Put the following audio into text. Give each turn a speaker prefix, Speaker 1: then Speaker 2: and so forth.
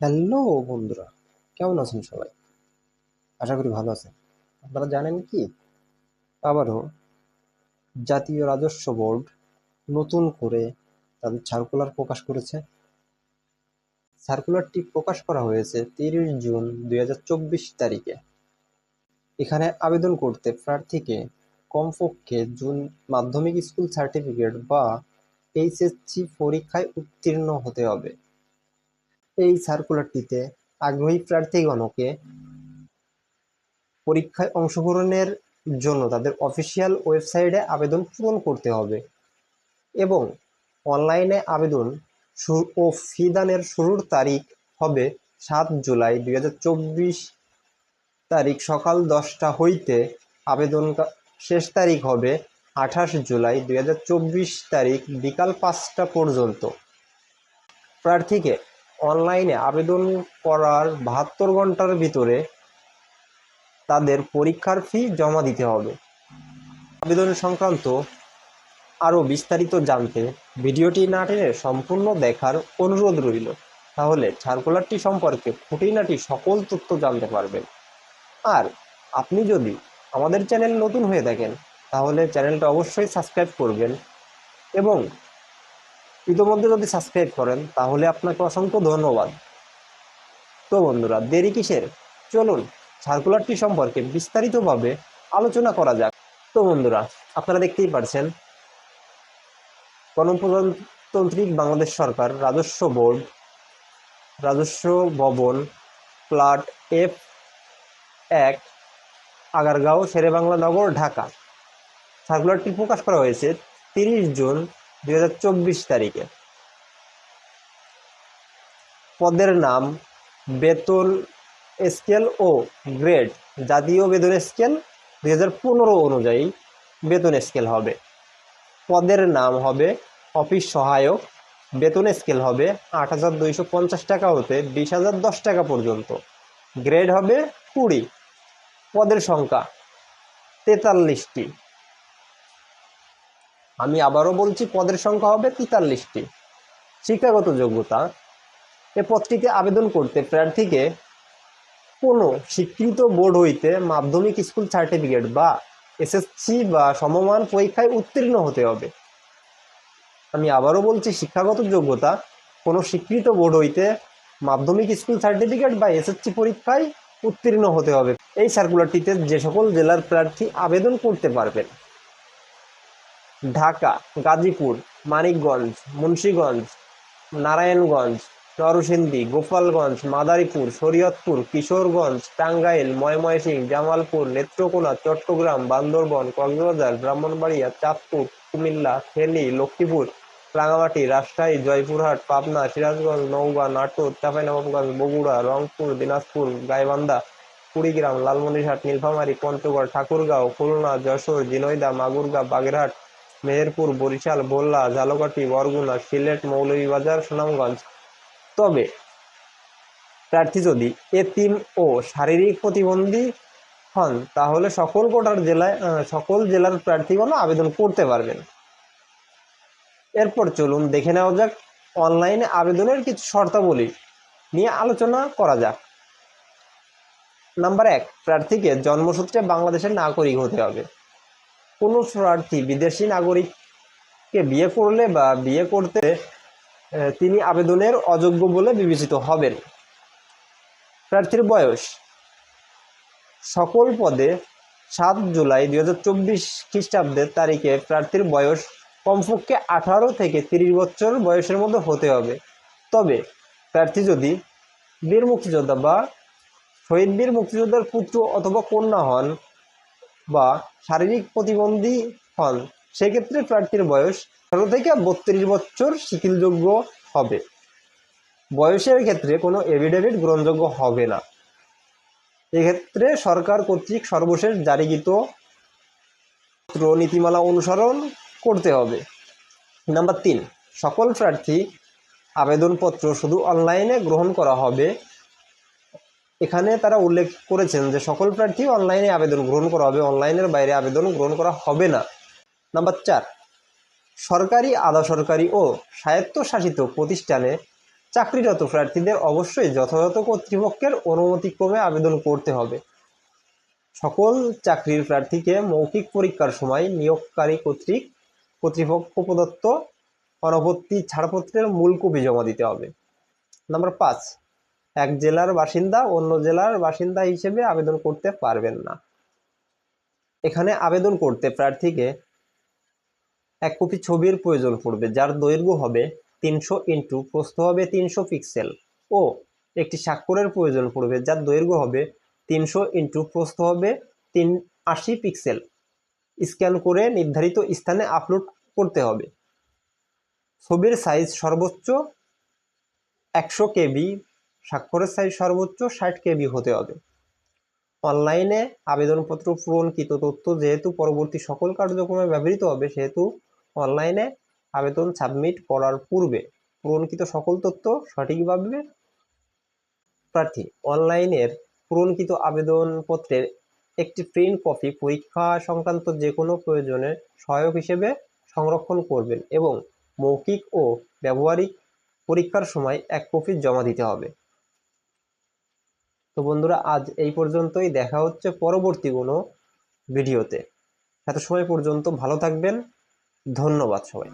Speaker 1: Hello বন্ধুরা, কেমন আছেন সবাই? আশা করি ভালো আছেন। আপনারা জানেন কি? আবারও জাতীয় রাজস্ব বোর্ড নতুন করে তাদের সার্কুলার প্রকাশ করেছে। সার্কুলারটি প্রকাশ করা হয়েছে তিরিশ জুন দুই হাজার চব্বিশ তারিখে। এখানে আবেদন করতে প্রার্থীকে কমপক্ষে জুন মাধ্যমিক স্কুল সার্টিফিকেট বা এইচএসসি পরীক্ষায় উত্তীর্ণ হতে হবে। এই সার্কুলারটিতে আগ্রহী প্রার্থীগণকে পরীক্ষায় অংশগ্রহণের জন্য তাদের অফিসিয়াল ওয়েবসাইটে আবেদন পূরণ করতে হবে এবং অনলাইনে আবেদন শু- ও ফি দানের শুরুর তারিখ হবে সাত জুলাই দুই হাজার চব্বিশ তারিখ সকাল দশটা হইতে আবেদন শেষ তারিখ হবে আঠাশ জুলাই দুই হাজার চব্বিশ তারিখ বিকাল পাঁচটা পর্যন্ত। প্রার্থীকে অনলাইনে আবেদন করার বাহাত্তর ঘণ্টার ভিতরে তাদের পরীক্ষার ফি জমা দিতে হবে। আবেদন সংক্রান্ত আরও বিস্তারিত জানতে ভিডিওটি না টেনে সম্পূর্ণ দেখার অনুরোধ রইল। তাহলে সার্কুলারটি সম্পর্কে খুঁটিনাটি সকল তথ্য জানতে পারবেন। আর আপনি যদি আমাদের চ্যানেল নতুন হয়ে থাকেন, তাহলে চ্যানেলটা অবশ্যই সাবস্ক্রাইব করবেন এবং ইতোমধ্যে যদি সাবস্ক্রাইব করেন, তাহলে আপনাকে অসংখ্য ধন্যবাদ। তো বন্ধুরা, দেরি কিসের? চলুন সার্কুলারটি সম্পর্কে বিস্তারিতভাবে আলোচনা করা যাক। তো বন্ধুরা, আপনারা দেখতেই পারছেন গণপ্রজাতান্ত্রিক বাংলাদেশ সরকার, রাজস্ব বোর্ড, রাজস্ব ভবন, প্লাট এফ এক, আগারগাঁও, শেরেবাংলা নগর, ঢাকা। সার্কুলারটি প্রকাশ করা হয়েছে তিরিশ জুন দুই হাজার চব্বিশ তারিখে। পদের নাম বেতন স্কেল ও গ্রেড। জাতীয় বেতন স্কেল দু হাজার পনেরো অনুযায়ী বেতন স্কেল হবে। পদের নাম হবে অফিস সহায়ক। বেতন স্কেল হবে আট হাজার দুইশো পঞ্চাশ টাকা হতে বিশ হাজার টাকা পর্যন্ত। গ্রেড হবে কুড়ি। পদের সংখ্যা তেতাল্লিশটি। আমি আবারও বলছি, পদের সংখ্যা হবে তেতাল্লিশটি। শিক্ষাগত যোগ্যতা, এ পদটিতে আবেদন করতে প্রার্থীকে কোনো স্বীকৃত বোর্ড হইতে মাধ্যমিক স্কুল সার্টিফিকেট বা এসএসসি বা সমমান পরীক্ষায় উত্তীর্ণ হতে হবে। আমি আবারও বলছি, শিক্ষাগত যোগ্যতা, কোনো স্বীকৃত বোর্ড হইতে মাধ্যমিক স্কুল সার্টিফিকেট বা এসএসসি পরীক্ষায় উত্তীর্ণ হতে হবে। এই সার্কুলারটিতে যে সকল জেলার প্রার্থী আবেদন করতে পারবেন। ঢাকা, গাজীপুর, মানিকগঞ্জ, মুন্সীগঞ্জ, নারায়ণগঞ্জ, নরসিংদী, গোপালগঞ্জ, মাদারীপুর, শরীয়তপুর, কিশোরগঞ্জ, টাঙ্গাইল, ময়মনসিংহ, জামালপুর, নেত্রকোনা, চট্টগ্রাম, বান্দরবন, কক্সবাজার, ব্রাহ্মণবাড়িয়া, চাঁদপুর, কুমিল্লা, ফেনী, লক্ষ্মীপুর, রাঙামাটি, রাজশাহী, জয়পুরহাট, পাবনা, সিরাজগঞ্জ, নওগাঁ, নাটোর, চাঁপাইনবাবগঞ্জ, বগুড়া, রংপুর, দিনাজপুর, গাইবান্ধা, কুড়িগ্রাম, লালমনিরহাট, নীলফামারী, পঞ্চগড়, ঠাকুরগাঁও, খুলনা, যশোর, ঝিনাইদহ, মাগুরগা, বাগেরহাট মেহেরপুর, বরিশাল ভোল্লা ঝালকাঠি বরগুনা, সিলেট, মৌলভীবাজার, সুনামগঞ্জ। তবে প্রার্থী যদি এতিম ও শারীরিক প্রতিবন্ধী হন, তাহলে সকল কোটার জেলায় সকল জেলার প্রার্থীগণ আবেদন করতে পারবেন। এরপর চলুন দেখে নেওয়া যাক অনলাইনে আবেদনের কিছু শর্তাবলী নিয়ে আলোচনা করা যাক। নাম্বার এক, প্রার্থীকে জন্মসূত্রে বাংলাদেশের নাগরিক হতে হবে। কোনো প্রার্থী বিদেশি নাগরিককে বিয়ে করলে বা বিয়ে করতে তিনি আবেদনের অযোগ্য বলে বিবেচিত হবেন। প্রার্থীর বয়স। সকল পদে সাত জুলাই দুই হাজার চব্বিশ খ্রিস্টাব্দের তারিখে প্রার্থীর বয়স কমপক্ষে আঠারো থেকে তিরিশ বছর বয়সের মধ্যে হতে হবে। তবে প্রার্থী যদি বীর মুক্তিযোদ্ধা বা শহীদ বীর মুক্তিযোদ্ধার পুত্র অথবা কন্যা হন বা শারীরিক প্রতিবন্ধী হন, সেক্ষেত্রে প্রার্থীর বয়স আঠারো থেকে বত্রিশ বছর শিথিলযোগ্য হবে। বয়সের ক্ষেত্রে কোনো এভিডেভিট গ্রহণযোগ্য হবে না। এক্ষেত্রে সরকার কর্তৃক সর্বশেষ জারিকৃত নীতিমালা অনুসরণ করতে হবে। নাম্বার তিন, সকল প্রার্থী আবেদনপত্র শুধু অনলাইনে গ্রহণ করা হবে এখানে তারা উল্লেখ করেছেন যে সকল প্রার্থী অনলাইনে আবেদন গ্রহণ করা হবে, অনলাইনের বাইরে আবেদন গ্রহণ করা হবে না। নাম্বার চার, সরকারি, আধা সরকারি ও স্বায়ত্তশাসিত প্রতিষ্ঠানে চাকরিরত প্রার্থীদের অবশ্যই যথাযথ কর্তৃপক্ষের অনুমতিক্রমে আবেদন করতে হবে। সকল চাকরির প্রার্থীকে মৌখিক পরীক্ষার সময় নিয়োগকারী কর্তৃক কর্তৃপক্ষ প্রদত্ত অনপত্তি ছাড়পত্রের মূল কপি জমা দিতে হবে। নাম্বার পাঁচ এক জেলার বাসিন্দা অন্য জেলার বাসিন্দা হিসেবে আবেদন করতে পারবেন না। এখানে আবেদন করতে প্রার্থীকে এক কপি ছবির প্রয়োজন পড়বে, যার দৈর্ঘ্য হবে তিনশো ইন্টু, প্রস্থ হবে তিনশো পিক্সেল ও একটি স্বাক্ষরের প্রয়োজন পড়বে, যার দৈর্ঘ্য হবে তিনশো ইন্টু, প্রস্থ হবে তিন আশি পিক্সেল। স্ক্যান করে নির্ধারিত স্থানে আপলোড করতে হবে। ছবির সাইজ সর্বোচ্চ একশো কেবি স্বাক্ষরের সাইজ সর্বোচ্চ ষাট কেবি হতে হবে। অনলাইনে আবেদনপত্র পূরণকৃত তথ্য যেহেতু পরবর্তী সকল কার্যক্রমে ব্যবহৃত হবে, সেহেতু অনলাইনে আবেদন সাবমিট করার পূর্বে পূরণকৃত সকল তথ্য সঠিকভাবে প্রার্থী অনলাইনের পূরণকৃত আবেদনপত্রের একটি প্রিন্ট কপি পরীক্ষা সংক্রান্ত যে কোনো প্রয়োজনে সহায়ক হিসেবে সংরক্ষণ করবেন এবং মৌখিক ও ব্যবহারিক পরীক্ষার সময় এক কপি জমা দিতে হবে। তো বন্ধুরা, আজ এই পর্যন্তই। দেখা হচ্ছে পরবর্তী কোনো ভিডিওতে। এত সময় পর্যন্ত ভালো থাকবেন। ধন্যবাদ সবাই